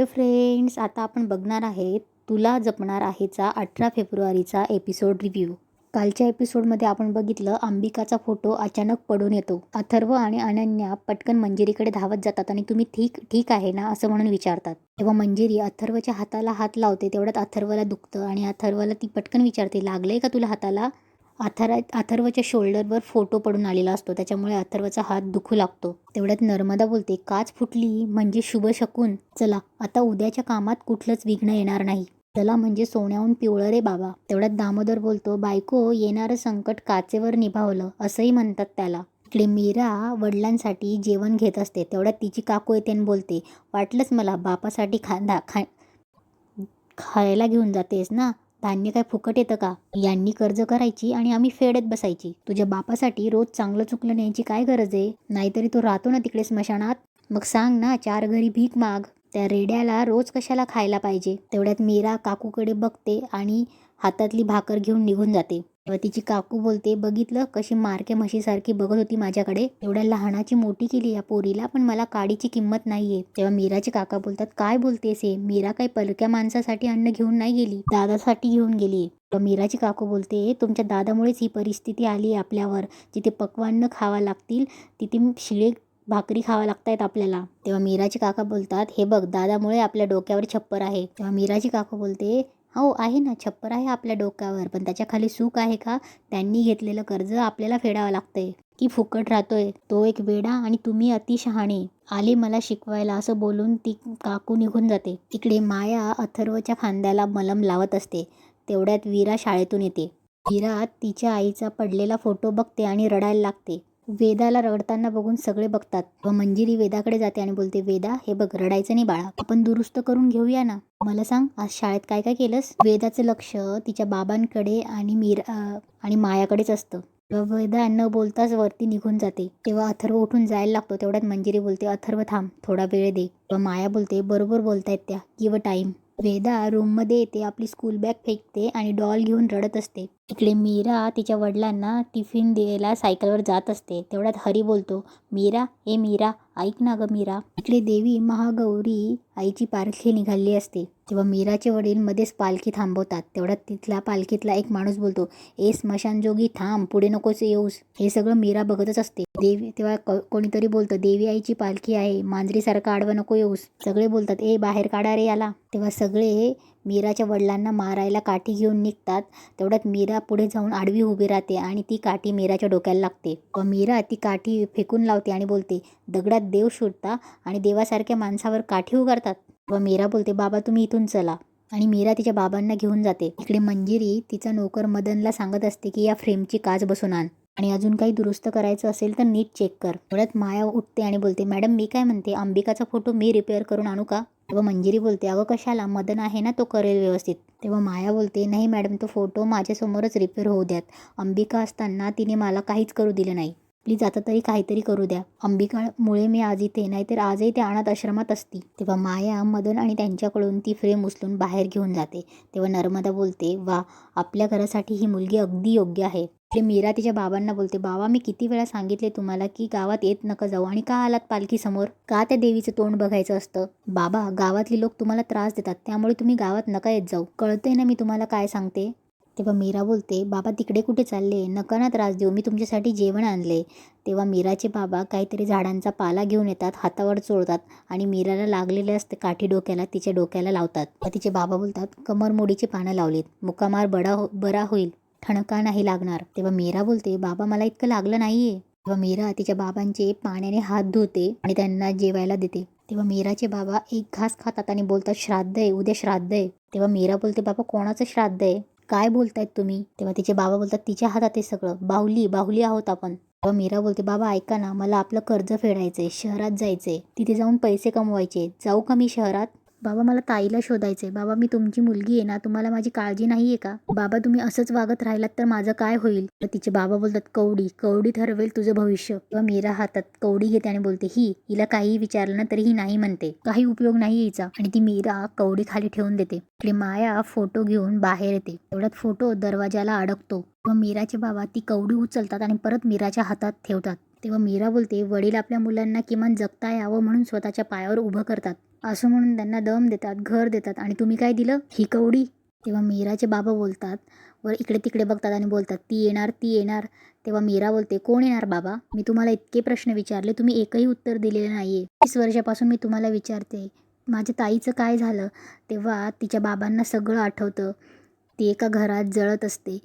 Hello friends आता आपण बघणार आहे तुला जपणार आहेचा अठरा फेब्रुवारीचा एपिसोड रिव्ह्यू कालच्या एपिसोडमध्ये आपण बघितलं अंबिकाचा फोटो अचानक पडून येतो. अथर्व आणि अनन्या पटकन मंजिरीकडे धावत जातात आणि तुम्ही ठीक ठीक आहे ना असं म्हणून विचारतात. तेव्हा मंजिरी अथर्वच्या हाताला हात लावते तेवढ्यात अथर्वला दुखतं आणि अथर्वला ती पटकन विचारते लागलंय का तुला हाताला? अथरा अथर्वच्या शोल्डरवर फोटो पडून आलेला असतो. त्याच्यामुळे अथर्वचा हात दुखू लागतो. तेवढ्यात नर्मदा बोलते काच फुटली म्हणजे शुभ शकून. चला आता उद्याच्या कामात कुठलंच विघ्न येणार नाही. चला म्हणजे सोन्याहून पिवळं रे बाबा. तेवढ्यात दामोदर बोलतो बायको येणारं संकट काचेवर निभावलं असंही म्हणतात त्याला. इकडे मीरा वडिलांसाठी जेवण घेत असते. तेवढ्यात तिची काकू येते आणि बोलते वाटलंच मला बापासाठी खांदा खा खायला घेऊन जातेस ना? धान्य काय फुकट येतं का? यांनी कर्ज करायची आणि आम्ही फेडत बसायची. तुझ्या बापासाठी रोज चांगलं चुकलं न्यायची काय गरज आहे? नाहीतरी तो राहतो ना तिकडे स्मशानात. मग सांग ना चार घरी भीक माग. त्या रेड्याला रोज कशाला खायला पाहिजे? तेवढ्यात मीरा काकूकडे बघते आणि हातातली भाकर घेऊन निघून जाते. तिची काकू बोलते बघितलं कशी मारके म्हशीसारखी बघत होती माझ्याकडे. एवढ्या लहानाची मोठी केली या पोरीला पण मला काडीची किंमत नाहीये. तेव्हा मीराचे काका बोलतात काय बोलतेस हे? मीरा काही पलक्या माणसासाठी अन्न घेऊन नाही गेली दादासाठी घेऊन गेली तेव्हा मीराची काकू बोलते तुमच्या दादामुळेच ही परिस्थिती आली आपल्यावर. जिथे पक्वान्न खावा लागतील तिथे शिळे भाकरी खावा लागतायत आपल्याला. तेव्हा मीराचे काका बोलतात हे बघ दादामुळे आपल्या डोक्यावर छप्पर आहे. तेव्हा मीराची काकू बोलते हो आहे ना. छप्पर आहे आपल्या डोक्यावर पण त्याच्याखाली सुख आहे का? त्यांनी घेतलेलं कर्ज आपल्याला फेडावं लागतंय. की फुकट राहतोय तो एक वेडा आणि तुम्ही अतिशहाणे. आले मला शिकवायला असं बोलून ती काकू निघून जाते. तिकडे माया अथर्वच्या खांद्याला मलम लावत असते. तेवढ्यात वीरा शाळेतून येते. वीरा तिच्या आईचा पडलेला फोटो बघते आणि रडायला लागते. वेदाला रडताना बघून सगळे बघतात. व मंजिरी वेदाकडे जाते आणि बोलते वेदा हे बघ रडायचं नाही बाळा. आपण दुरुस्त करून घेऊया ना. मला सांग आज शाळेत काय काय केलंस? वेदाचं लक्ष तिच्या बाबांकडे आणि मीरा आणि मायाकडेच असतं. वेदा न बोलताच वरती निघून जाते तेव्हा अथर्व उठून जायला लागतो. तेवढ्यात मंजिरी बोलते अथर्व थांब थोडा वेळ दे. व माया बोलते बरोबर बोलतायत त्या. किंवा टाईम वेदा रूममध्ये येते आपली स्कूल बॅग फेकते आणि डॉल घेऊन रडत असते. इकडे मीरा तिच्या वडिलांना टिफिन द्यायला सायकलवर जात असते. तेवढ्यात हरी बोलतो मीरा ए मीरा ऐक ना ग मीरा. इकडे देवी महागौरी आईची पालखी निघाली असते. तेव्हा मीराचे वडील मध्येच पालखी थांबवतात. तेवढ्यात तिथल्या पालखीतला एक माणूस बोलतो ए स्मशानजोगी थांब पुढे नकोच येऊस. हे सगळं मीरा बघतच असते. देवी तेव्हा कोणीतरी बोलतं देवी आईची पालखी आहे मांजरीसारखं आडवं नको येऊस. सगळे बोलतात ए बाहेर काढा रे याला. तेव्हा सगळे मीराच्या वडिलांना मारायला काठी घेऊन निघतात. तेवढ्यात मीरा पुढे जाऊन आडवी उभी राहते आणि ती काठी मीराच्या डोक्याला लागते. व मीरा ती काठी फेकून लावते आणि बोलते दगडात देव शोधता आणि देवासारख्या माणसावर काठी उगारतात. व मीरा बोलते बाबा तुम्ही इथून चला. आणि मीरा तिच्या बाबांना घेऊन जाते. इकडे मंजिरी तिचा नोकर मदनला सांगत असते की या फ्रेमची काच बसून आण. आणि अजून काही दुरुस्त करायचं असेल तर नीट चेक कर. तेवढ्यात माया उठते आणि बोलते मॅडम मी काय म्हणते? अंबिकाचा फोटो मी रिपेअर करून आणू का? तेव्हा मंजिरी बोलते अगं कशाला? मदन आहे ना तो करेल व्यवस्थित. तेव्हा माया बोलते नाही मॅडम तो फोटो माझ्यासमोरच रिपेअर होऊ द्यात. अंबिका असताना तिने मला काहीच करू दिलं नाही. प्लीज आता तरी काहीतरी करू द्या. अंबिकामुळे मी आज इथे नाहीतर आजही ते अनाथ आश्रमात असती. तेव्हा माया मदन आणि त्यांच्याकडून ती फ्रेम उचलून बाहेर घेऊन जाते. तेव्हा नर्मदा बोलते वा आपल्या घरासाठी ही मुलगी अगदी योग्य आहे. ते मीरा तिच्या बाबांना बोलते बाबा मी किती वेळा सांगितले तुम्हाला की गावात येत नका जाऊ आणि का आलात पालखी समोर का त्या देवीचं तोंड बघायचं असतं? बाबा गावातली लोक तुम्हाला त्रास देतात त्यामुळे तुम्ही गावात नका येत जाऊ. कळतंय ना मी तुम्हाला काय सांगते? तेव्हा मीरा बोलते बाबा तिकडे कुठे चालले? नका ना त्रास देऊ मी तुमच्यासाठी जेवण आणले. तेव्हा मीराचे बाबा काहीतरी झाडांचा पाला घेऊन येतात हातावर चोळतात आणि मीराला लागलेले असते काठी डोक्याला तिच्या डोक्याला लावतात. तिचे बाबा बोलतात कमरमोडीची पानं लावलीत मुकामार बडा हो बरा होईल. ठणका नाही लागणार. तेव्हा मीरा बोलते बाबा मला इतकं लागलं नाहीये. तेव्हा मीरा तिच्या बाबांचे पाण्याने हात धुते आणि त्यांना जेवायला देते. तेव्हा मीराचे बाबा एक घास खातात आणि बोलतात श्राद्ध आहे उद्या श्राद्ध आहे. तेव्हा मीरा बोलते बाबा कोणाचं श्राद्ध आहे? काय बोलतायत तुम्ही? तेव्हा तिचे बाबा बोलतात तिच्या हातात आहे सगळं. बाहुली बाहुली आहोत आपण. तेव्हा मीरा बोलते बाबा ऐका ना मला आपलं कर्ज फेडायचंय शहरात जायचंय. तिथे जाऊन पैसे कमवायचे. जाऊ का मी शहरात? बाबा मला ताईला शोधायचंय. बाबा मी तुमची मुलगी आहे ना तुम्हाला माझी काळजी नाही आहे का? बाबा तुम्ही असंच वागत राहिलात तर माझं काय होईल? तर तिचे बाबा बोलतात कवडी कवडी ठरवेल तुझं भविष्य. किंवा मीरा हातात कवडी घेते आणि बोलते ही हिला काहीही विचारलं ना तरी ही नाही म्हणते. काही उपयोग नाही हिचा आणि ती मीरा कवडी खाली ठेवून देते. इकडे माया फोटो घेऊन बाहेर येते. एवढ्यात फोटो दरवाजाला अडकतो. व मीराचे बाबा ती कवडी उचलतात आणि परत मीराच्या हातात ठेवतात. तेव्हा मीरा बोलते वडील आपल्या मुलांना किमान जगता यावं म्हणून स्वतःच्या पायावर उभं करतात. असं म्हणून त्यांना दम देतात घर देतात. आणि तुम्ही काय दिलं? ही कवडी. तेव्हा मीराचे बाबा बोलतात वर इकडे तिकडे बघतात आणि बोलतात ती येणार ती येणार. तेव्हा मीरा बोलते कोण येणार बाबा? मी तुम्हाला इतके प्रश्न विचारले तुम्ही एकही उत्तर दिलेलं नाही आहे वीस वर्षापासून मी तुम्हाला विचारते माझ्या ताईचं काय झालं? तेव्हा तिच्या बाबांना सगळं आठवतं. ती एका घरात जळत असते.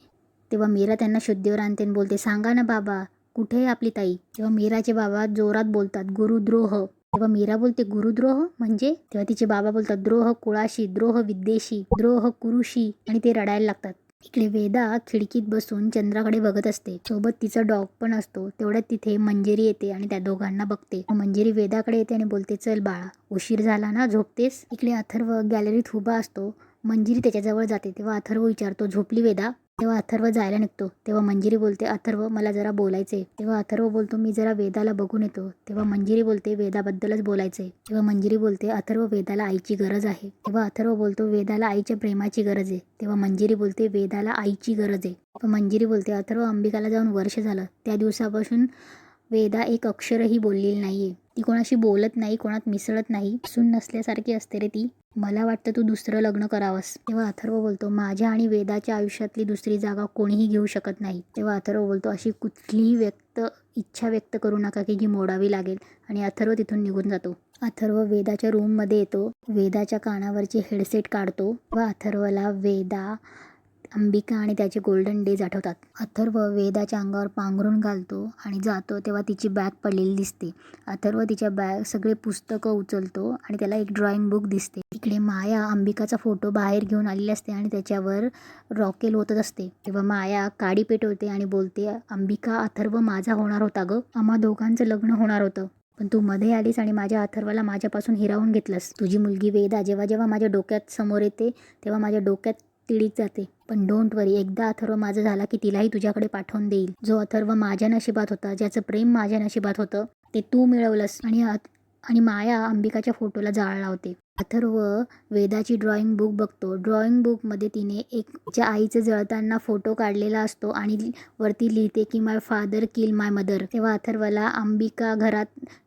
तेव्हा मीरा त्यांना शुद्धीवर आणते आणि बोलते सांगा ना बाबा कुठे आहे आपली ताई? तेव्हा मीराचे बाबा जोरात बोलतात गुरुद्रोह. तेव्हा मीरा बोलते गुरुद्रोह म्हणजे? तेव्हा तिचे बाबा बोलतात द्रोह कुळाशी द्रोह विद्येशी द्रोह कुरुशी. आणि ते रडायला लागतात. इकडे वेदा खिडकीत बसून चंद्राकडे बघत असते. सोबत तिचा डॉग पण असतो. तेवढ्यात तिथे मंजेरी येते आणि त्या दोघांना बघते. मंजेरी वेदाकडे येते आणि बोलते चल बाळा उशीर झाला ना झोपतेस? इकडे अथर्व गॅलरीत उभा असतो. मंजिरी त्याच्याजवळ जाते. तेव्हा अथर्व विचारतो झोपली वेदा? तेव्हा अथर्व जायला निघतो. तेव्हा मंजिरी बोलते अथर्व मला जरा बोलायचंय. तेव्हा अथर्व बोलतो मी जरा वेदाला बघून येतो. तेव्हा मंजिरी बोलते वेदाबद्दलच बोलायचंय. तेव्हा मंजिरी बोलते अथर्व वेदाला आईची गरज आहे. तेव्हा अथर्व बोलतो वेदाला आईच्या प्रेमाची गरज आहे. तेव्हा मंजिरी बोलते वेदाला आईची गरज आहे. तेव्हा मंजिरी बोलते अथर्व अंबिकाला जाऊन वर्ष झालं. त्या दिवसापासून वेदा एक अक्षरही बोललेली नाहीये. ती कोणाशी बोलत नाही कोणात मिसळत नाही. सून नसल्यासारखी असते रे ती. मला वाटतं तू दुसरं लग्न करावंस. तेव्हा अथर्व बोलतो माझ्या आणि वेदाच्या आयुष्यातली दुसरी जागा कोणीही घेऊ शकत नाही. तेव्हा अथर्व बोलतो अशी कुठलीही व्यक्त इच्छा व्यक्त करू नका की जी मोडावी लागेल. आणि अथर्व तिथून निघून जातो. अथर्व वेदाच्या रूममध्ये येतो. वेदाच्या कानावरची हेडसेट काढतो. व अथर्वला वेदा अंबिका आणि त्याचे गोल्डन डेज आठवतात. अथर्व वेदाच्या अंगावर पांघरून घालतो आणि जातो तेव्हा तिची बॅग पडलेली दिसते. अथर्व तिच्या बॅग सगळे पुस्तकं उचलतो आणि त्याला एक ड्रॉइंग बुक दिसते. इकडे माया अंबिकाचा फोटो बाहेर घेऊन आलेली असते आणि त्याच्यावर रॉकेल होतच असते. तेव्हा माया काडी पेटवते आणि बोलते अंबिका अथर्व माझा होणार होता ग. आम्हा दोघांचं लग्न होणार होतं. पण तू मध्ये आलीस आणि माझ्या अथर्वाला माझ्यापासून हिरावून घेतलंस. तुझी मुलगी वेदा जेव्हा जेव्हा माझ्या डोक्यात समोर येते तेव्हा माझ्या डोक्यात तिडीत जाते. पण डोंट वरी एकदा अथर्व माझं झाला की तिलाही तुझ्याकडे पाठवून देईल. जो अथर्व माझ्या नशिबात होता ज्याचं प्रेम माझ्या नशिबात होतं ते तू मिळवलंस आणि आणि माया अंबिकाच्या फोटोला जाळ लावते अथर्व वेदाची ड्रॉइंग बुक बघतो. ड्रॉइंग बुकमध्ये तिने एक तिच्या आईचं जळताना फोटो काढलेला असतो आणि वरती लिहिते की माय फादर किल माय मदर तेव्हा अथर्वला अंबिका घरात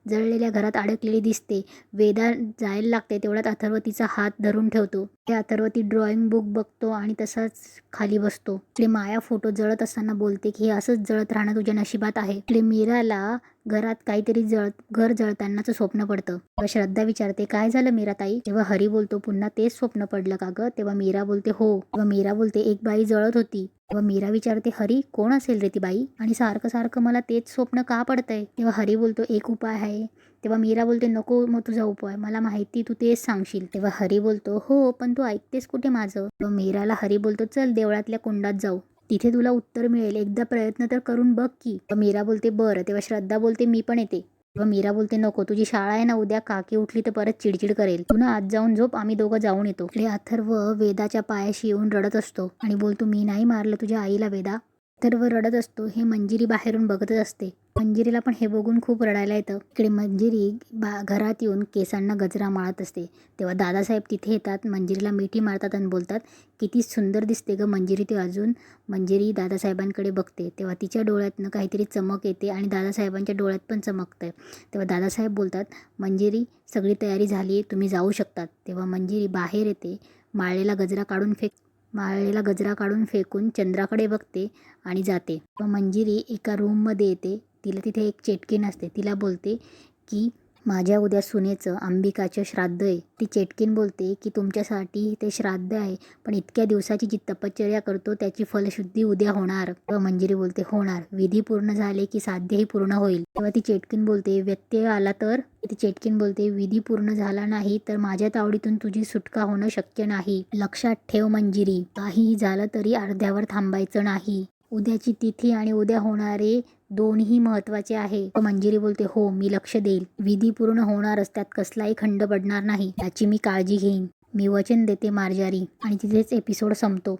जळलेल्या घरात अडकलेली दिसते. वेदा जायला लागते तेवढ्यात अथर्व तिचा हात धरून ठेवतो. ते अथर्व ती ड्रॉइंग बुक बघतो आणि तसाच खाली बसतो. तिकडे माया फोटो जळत असताना बोलते की हे असंच जळत राहणं तुझ्या नशिबात आहे. तिकडे मीराला घरात काहीतरी जळ घर जळतानाचं स्वप्न पडतं. श्रद्धा विचारते काय झालं मीरा ताई तेव्हा हरी बोलतो पुन्हा तेच स्वप्न पडलं का ग? तेव्हा मीरा बोलते हो. तेव्हा मीरा बोलते एक बाई जळत होती. तेव्हा मीरा विचारते हरी कोण असेल रे ती बाई? आणि सारखं सारखं मला तेच स्वप्न का पडतंय? तेव्हा हरी बोलतो एक उपाय आहे. तेव्हा मीरा बोलते नको मग तुझा उपाय मला माहिती तू तेच सांगशील. तेव्हा हरी बोलतो हो पण तू ऐकतेस कुठे माझं? तेव्हा मीराला हरी बोलतो चल देवळातल्या कुंडात जाऊ. तिथे तुला उत्तर मिळेल. एकदा प्रयत्न तर करून बघ की. मीरा बोलते बरं. तेव्हा श्रद्धा बोलते मी पण येते. तेव्हा मीरा बोलते नको तुझी शाळा आहे ना उद्या काकी उठली तर परत चिडचिड करेल. तू ना आज जाऊन झोप आम्ही दोघं जाऊन येतो. इकडे अथर्व वेदाच्या पायाशी येऊन रडत असतो आणि बोलतो मी नाही मारलं तुझ्या आईला वेदा. अथर्व रडत असतो हे मंजिरी बाहेरून बघतच असते. मंजिरीला पण हे बघून खूप रडायला येतं. इकडे मंजिरी बा घरात येऊन केसांना गजरा माळत असते. तेव्हा दादासाहेब तिथे येतात मंजिरीला मिठी मारतात आणि बोलतात किती सुंदर दिसते ग मंजिरी ती अजून. मंजिरी दादासाहेबांकडे बघते. तेव्हा तिच्या डोळ्यातनं काहीतरी चमक येते आणि दादासाहेबांच्या डोळ्यात पण चमकतं तेव्हा दादासाहेब बोलतात मंजिरी सगळी तयारी झाली आहे तुम्ही जाऊ शकतात. तेव्हा मंजिरी बाहेर येते माळलेला गजरा काढून फेक माळलेला गजरा काढून फेकून चंद्राकडे बघते आणि जाते. मंजिरी एका रूममध्ये येते. तिला तिथे एक चेटकीन असते तिला बोलते की माझ्या उद्या सुनेचं अंबिकाचं श्राद्ध आहे. ती चेटकीन बोलते की तुमच्यासाठी ते श्राद्ध आहे पण इतक्या दिवसाची जी तपश्चर्या करतो त्याची फलशुद्धी उद्या होणार. तेव्हा मंजिरी बोलते होणार. विधी पूर्ण झाले की साध्यही पूर्ण होईल. तेव्हा ती चेटकीन बोलते व्यत्यय आला तर? ती चेटकीन बोलते विधी पूर्ण झाला नाही तर माझ्या तावडीतून तुझी सुटका होणं शक्य नाही. लक्षात ठेव मंजिरी. काहीही झालं तरी अर्ध्यावर थांबायचं नाही. उद्याची तिथी आणि उद्या होणारे दोन्ही महत्त्वाचे आहे. मंजिरी बोलते हो मी लक्ष देईल. विधी पूर्ण होणारच त्यात कसलाही खंड पडणार नाही. याची मी काळजी घेईन. मी वचन देते मार्जारी. आणि तिथेच एपिसोड संपतो.